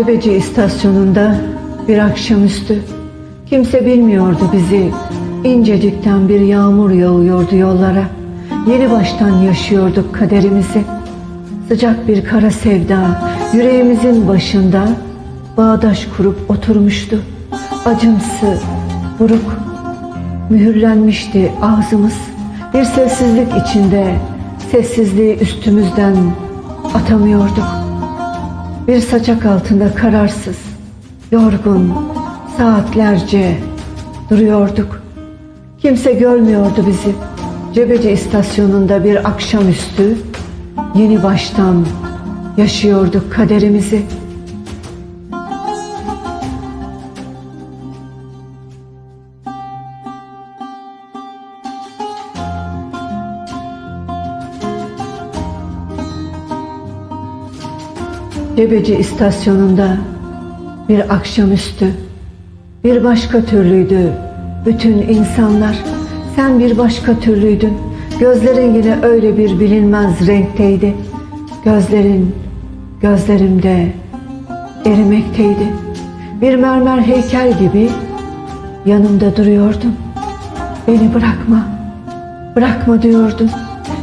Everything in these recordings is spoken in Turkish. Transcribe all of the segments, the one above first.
Cebeci istasyonunda bir akşamüstü kimse bilmiyordu bizi. İncecikten bir yağmur yağıyordu yollara. Yeni baştan yaşıyorduk kaderimizi. Sıcak bir kara sevda yüreğimizin başında bağdaş kurup oturmuştu. Acımsı, buruk, mühürlenmişti ağzımız. Bir sessizlik içinde sessizliği üstümüzden atamıyorduk. Bir saçak altında kararsız, yorgun, saatlerce duruyorduk. Kimse görmüyordu bizi. Cebeci istasyonunda bir akşamüstü yeni baştan yaşıyorduk kaderimizi. Cebeci istasyonunda bir akşamüstü bir başka türlüydü bütün insanlar. Sen bir başka türlüydün. Gözlerin yine öyle bir bilinmez renkteydi. Gözlerin gözlerimde erimekteydi. Bir mermer heykel gibi yanımda duruyordun. Beni bırakma, bırakma diyordun.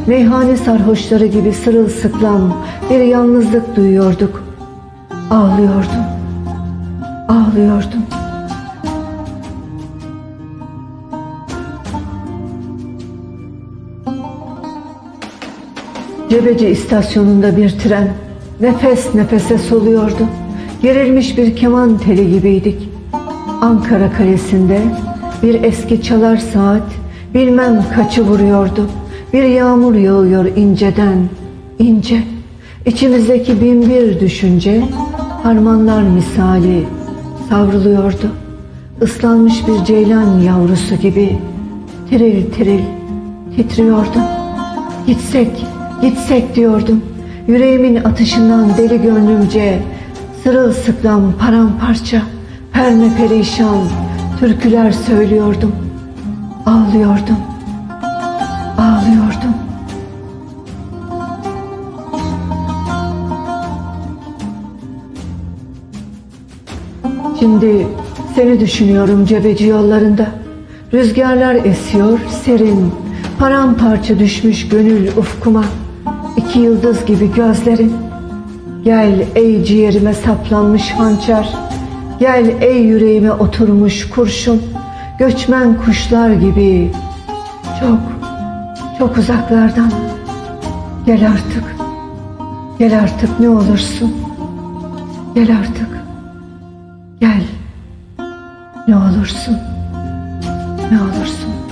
Meyhane sarhoşları gibi sırılsıklam bir yalnızlık duyuyorduk. Ağlıyordum, ağlıyordum. Cebeci istasyonunda bir tren nefes nefese soluyordu. Gerilmiş bir keman teli gibiydik. Ankara Kalesi'nde bir eski çalar saat bilmem kaçı vuruyordu. Bir yağmur yağıyor inceden, ince. İçimizdeki bin bir düşünce harmanlar misali savruluyordu. Islanmış bir ceylan yavrusu gibi tiril tiril titriyordum. Gitsek, gitsek diyordum. Yüreğimin atışından deli gönlümce sırılsıklam paramparça, perme perişan türküler söylüyordum. Ağlıyordum. Şimdi seni düşünüyorum cebeci yollarında. Rüzgarlar esiyor serin, paramparça düşmüş gönül ufkuma. İki yıldız gibi gözlerin. Gel ey ciğerime saplanmış hançer. Gel ey yüreğime oturmuş kurşun. Göçmen kuşlar gibi çok çok uzaklardan. Gel artık. Gel artık ne olursun. Gel artık. Gel. Ne olursun. Ne olursun.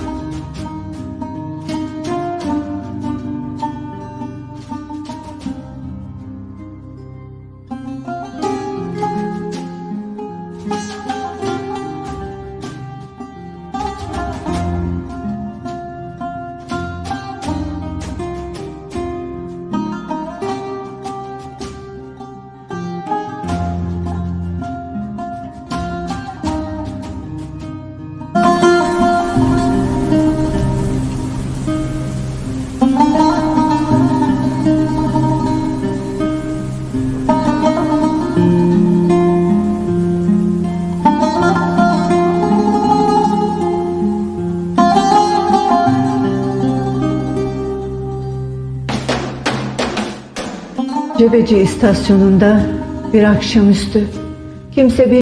Cebeci istasyonunda bir akşamüstü. Kimse bir